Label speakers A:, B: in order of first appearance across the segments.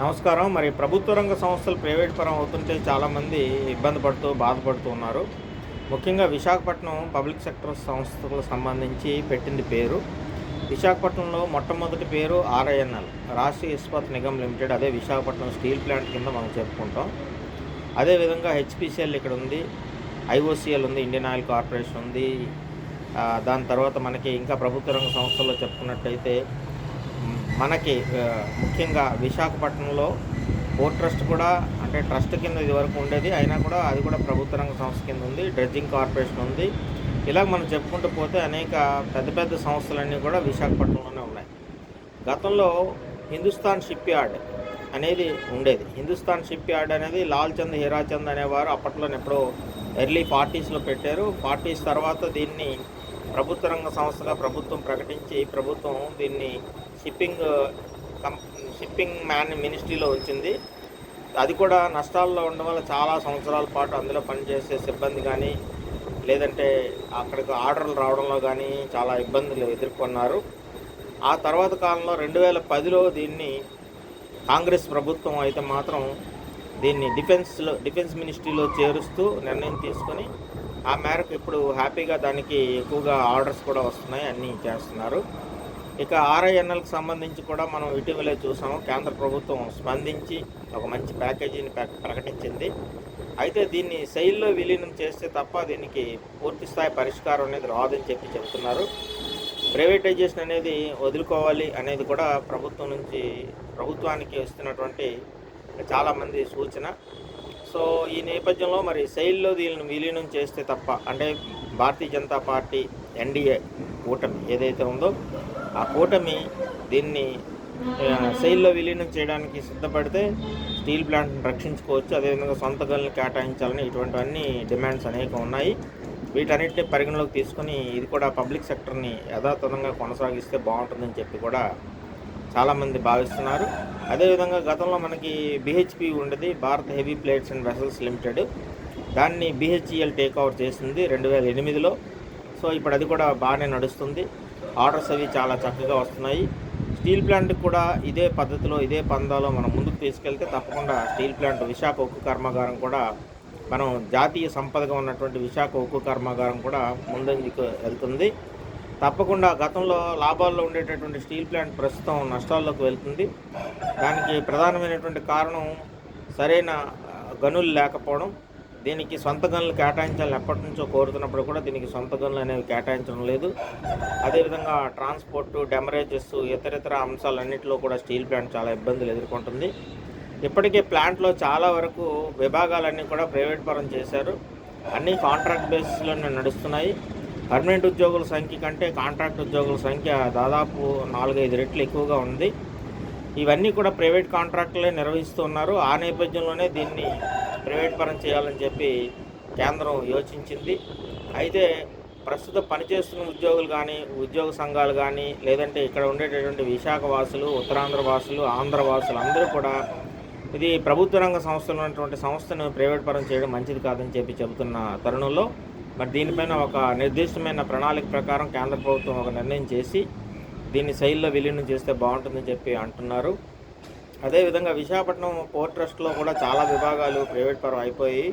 A: నమస్కారం. మరి ప్రభుత్వ రంగ సంస్థలు ప్రైవేట్ పరం అవుతుంటే చాలామంది ఇబ్బంది పడుతూ బాధపడుతూ ఉన్నారు. ముఖ్యంగా విశాఖపట్నం పబ్లిక్ సెక్టర్ సంస్థలకు సంబంధించి పెట్టింది పేరు. విశాఖపట్నంలో మొట్టమొదటి పేరు ఆర్ఐఎన్ఎల్ రాష్ట్రీయ ఇస్పాత్ నిగమ్ లిమిటెడ్. అదే విశాఖపట్నం స్టీల్ ప్లాంట్ కింద మనం చెప్పుకుంటాం. అదేవిధంగా హెచ్పిసిఎల్ ఇక్కడ ఉంది ఐఓసిఎల్ ఉంది ఇండియన్ ఆయిల్ కార్పొరేషన్ ఉంది. దాని తర్వాత మనకి ఇంకా ప్రభుత్వ రంగ సంస్థల్లో చెప్పుకున్నట్టయితే మనకి ముఖ్యంగా విశాఖపట్నంలో పోర్ట్ ట్రస్ట్ కూడా అంటే ట్రస్ట్ కింద ఇది వరకు ఉండేది. అయినా కూడా అది కూడా ప్రభుత్వ రంగ సంస్థ కింద ఉంది. డ్రెడ్జింగ్ కార్పొరేషన్ ఉంది. ఇలా మనం చెప్పుకుంటూ పోతే అనేక పెద్ద పెద్ద సంస్థలన్నీ కూడా విశాఖపట్నంలోనే ఉన్నాయి. గతంలో హిందుస్థాన్ షిప్ యార్డ్ అనేది ఉండేది. హిందుస్థాన్ షిప్ యార్డ్ అనేది లాల్ చంద్ హీరాచంద్ అనేవారు అప్పట్లో ఎప్పుడో ఎర్లీ ఫార్టీస్లో పెట్టారు. ఫార్టీస్ తర్వాత దీన్ని ప్రభుత్వ రంగ సంస్థగా ప్రభుత్వం ప్రకటించి ప్రభుత్వం దీన్ని షిప్పింగ్ కం షిప్పింగ్ మ్యాన్ మినిస్ట్రీలో ఉంచింది. అది కూడా నష్టాల్లో ఉండడం వల్ల చాలా సంవత్సరాల పాటు అందులో పనిచేసే సిబ్బంది కానీ లేదంటే అక్కడికి ఆర్డర్లు రావడంలో కానీ చాలా ఇబ్బందులు ఎదుర్కొన్నారు. ఆ తర్వాత కాలంలో రెండు వేల పదిలో దీన్ని కాంగ్రెస్ ప్రభుత్వం అయితే మాత్రం దీన్ని డిఫెన్స్లో డిఫెన్స్ మినిస్ట్రీలో చేరుస్తూ నిర్ణయం తీసుకొని ఆ మేరకు ఇప్పుడు హ్యాపీగా దానికి ఎక్కువగా ఆర్డర్స్ కూడా వస్తున్నాయి అన్నీ చేస్తున్నారు. ఇక ఆర్ఐఎన్ఎల్కి సంబంధించి కూడా మనం ఇటీవలే చూసాము కేంద్ర ప్రభుత్వం స్పందించి ఒక మంచి ప్యాకేజీని ప్రకటించింది. అయితే దీన్ని శైలిలో విలీనం చేస్తే తప్ప దీనికి పూర్తి స్థాయి పరిష్కారం అనేది రాదని చెప్పి చెప్తున్నారు ప్రైవేటైజేషన్ అనేది వదులుకోవాలి అనేది కూడా ప్రభుత్వం నుంచి ప్రభుత్వానికి వస్తున్నటువంటి చాలామంది సూచన. సో ఈ నేపథ్యంలో మరి శైలిలో దీనిని విలీనం చేస్తే తప్ప అంటే భారతీయ జనతా పార్టీ ఎన్డీఏ కూటమి ఏదైతే ఉందో ఆ కూటమి దీన్ని శైలిలో విలీనం చేయడానికి సిద్ధపడితే స్టీల్ ప్లాంట్ని రక్షించుకోవచ్చు. అదేవిధంగా సొంత గనులు కేటాయించాలని ఇటువంటివన్నీ డిమాండ్స్ అనేక ఉన్నాయి. వీటన్నిటిని పరిగణలోకి తీసుకొని ఇది కూడా పబ్లిక్ సెక్టర్ని యథాతథంగా కొనసాగిస్తే బాగుంటుందని చెప్పి కూడా చాలామంది భావిస్తున్నారు. అదేవిధంగా గతంలో మనకి బిహెచ్పి ఉండేది Bharat heavy plates and vessels limited. దాన్ని బిహెచ్ఈఎల్ టేక్ ఓవర్ చేసింది రెండు వేల ఎనిమిదిలో. సో ఇప్పుడు అది కూడా బాగానే నడుస్తుంది. ఆర్డర్స్ అవి చాలా చక్కగా వస్తున్నాయి. స్టీల్ ప్లాంట్ కూడా ఇదే పద్ధతిలో ఇదే పందాలో మనం ముందుకు తీసుకెళ్తే తప్పకుండా స్టీల్ ప్లాంట్ విశాఖ ఉక్కు కర్మాగారం కూడా మనం జాతీయ సంపదగా ఉన్నటువంటి విశాఖ ఉక్కు కర్మాగారం కూడా ముందంజకు వెళ్తుంది. తప్పకుండా గతంలో లాభాల్లో ఉండేటటువంటి స్టీల్ ప్లాంట్ ప్రస్తుతం నష్టాల్లోకి వెళ్తుంది. దానికి ప్రధానమైనటువంటి కారణం సరైన గనులు లేకపోవడం. దీనికి సొంత గనులు కేటాయించాలని ఎప్పటి నుంచో కోరుతున్నప్పుడు కూడా దీనికి సొంత గనులు అనేవి కేటాయించడం లేదు. అదేవిధంగా ట్రాన్స్పోర్టు డెమరేజెస్ ఇతరితర అంశాలన్నింటిలో కూడా స్టీల్ ప్లాంట్ చాలా ఇబ్బందులు ఎదుర్కొంటుంది. ఇప్పటికే ప్లాంట్లో చాలా వరకు విభాగాలన్నీ కూడా ప్రైవేట్ పరం చేశారు. అన్నీ కాంట్రాక్ట్ బేసిస్లోనే నడుస్తున్నాయి. పర్మనెంట్ ఉద్యోగుల సంఖ్య కంటే కాంట్రాక్ట్ ఉద్యోగుల సంఖ్య దాదాపు నాలుగైదు రెట్లు ఎక్కువగా ఉంది. ఇవన్నీ కూడా ప్రైవేట్ కాంట్రాక్టులే నిర్వహిస్తున్నారు ఆ నేపథ్యంలోనే దీన్ని ప్రైవేట్ పరం చేయాలని చెప్పి కేంద్రం యోచించింది. అయితే ప్రస్తుత పనిచేస్తున్న ఉద్యోగులు కానీ ఉద్యోగ సంఘాలు కానీ లేదంటే ఇక్కడ ఉండేటటువంటి విశాఖ వాసులు ఉత్తరాంధ్ర వాసులు ఆంధ్ర వాసులు అందరూ కూడా ఇది ప్రభుత్వ రంగ సంస్థలు ఉన్నటువంటి సంస్థను ప్రైవేట్ పరం చేయడం మంచిది కాదని చెప్పి చెబుతున్న తరుణంలో మరి దీనిపైన ఒక నిర్దిష్టమైన ప్రణాళిక ప్రకారం కేంద్ర ప్రభుత్వం ఒక నిర్ణయం చేసి దీన్ని శైలిలో విలీనం చేస్తే బాగుంటుందని చెప్పి అంటున్నారు. అదేవిధంగా విశాఖపట్నం పోర్ట్ ట్రస్ట్లో కూడా చాలా విభాగాలు ప్రైవేట్ పరం అయిపోయి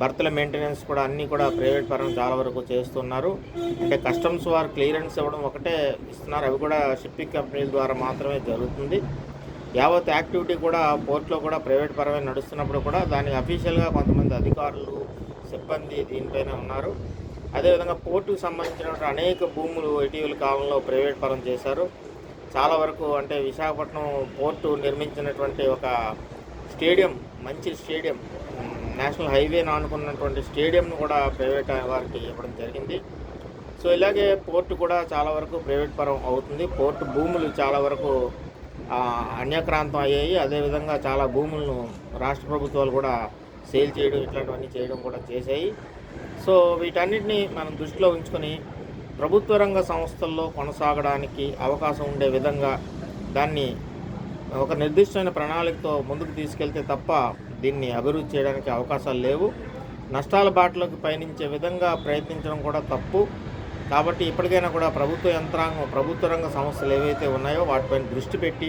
A: బర్త్ల మెయింటెనెన్స్ కూడా అన్నీ కూడా ప్రైవేట్ పరం చాలా వరకు చేస్తున్నారు. అంటే కస్టమ్స్ వారు క్లియరెన్స్ ఇవ్వడం ఒకటే ఇస్తున్నారు. అవి కూడా షిప్పింగ్ కంపెనీల ద్వారా మాత్రమే జరుగుతుంది. యావత్ యాక్టివిటీ కూడా పోర్ట్లో కూడా ప్రైవేట్ పరమే నడుస్తున్నప్పుడు కూడా దానికి అఫీషియల్గా కొంతమంది అధికారులు సిబ్బంది దీనిపైన ఉన్నారు. అదేవిధంగా పోర్టుకు సంబంధించినటువంటి అనేక భూములు ఇటీవల కాలంలో ప్రైవేట్ పరం చేశారు. చాలా వరకు అంటే విశాఖపట్నం పోర్టు నిర్మించినటువంటి ఒక స్టేడియం మంచి స్టేడియం నేషనల్ హైవేను ఆనుకున్నటువంటి స్టేడియంను కూడా ప్రైవేట్ వారికి ఇవ్వడం జరిగింది. సో ఇలాగే పోర్టు కూడా చాలా వరకు ప్రైవేట్ పరం అవుతుంది. పోర్టు భూములు చాలా వరకు అన్యక్రాంతం అయ్యాయి. అదేవిధంగా చాలా భూములను రాష్ట్ర ప్రభుత్వాలు కూడా సేల్ చేయడం ఇట్లాంటివన్నీ చేయడం కూడా చేశాయి. సో వీటన్నిటిని మనం దృష్టిలో ఉంచుకొని ప్రభుత్వ రంగ సంస్థల్లో కొనసాగడానికి అవకాశం ఉండే విధంగా దాన్ని ఒక నిర్దిష్టమైన ప్రణాళికతో ముందుకు తీసుకెళ్తే తప్ప దీన్ని అభివృద్ధి చేయడానికి అవకాశాలు లేవు. నష్టాల బాటలోకి పయనించే విధంగా ప్రయత్నించడం కూడా తప్పు. కాబట్టి ఇప్పటికైనా కూడా ప్రభుత్వ యంత్రాంగం ప్రభుత్వ రంగ సంస్థలు ఏవైతే ఉన్నాయో వాటిపైన దృష్టి పెట్టి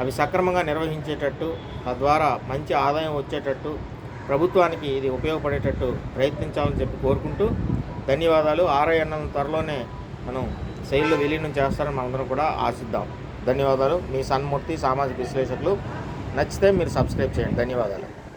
A: అవి సక్రమంగా నిర్వహించేటట్టు తద్వారా మంచి ఆదాయం వచ్చేటట్టు ప్రభుత్వానికి ఇది ఉపయోగపడేటట్టు ప్రయత్నించాలని చెప్పి కోరుకుంటూ ధన్యవాదాలు. ఆర్ఐఎన్ఎల్ త్వరలోనే మనం శైలిలో విలీనం చేస్తారని మనందరం కూడా ఆశిద్దాం. ధన్యవాదాలు. మీ సన్మూర్తి సామాజిక విశ్లేషకులు. నచ్చితే మీరు సబ్స్క్రైబ్ చేయండి. ధన్యవాదాలు.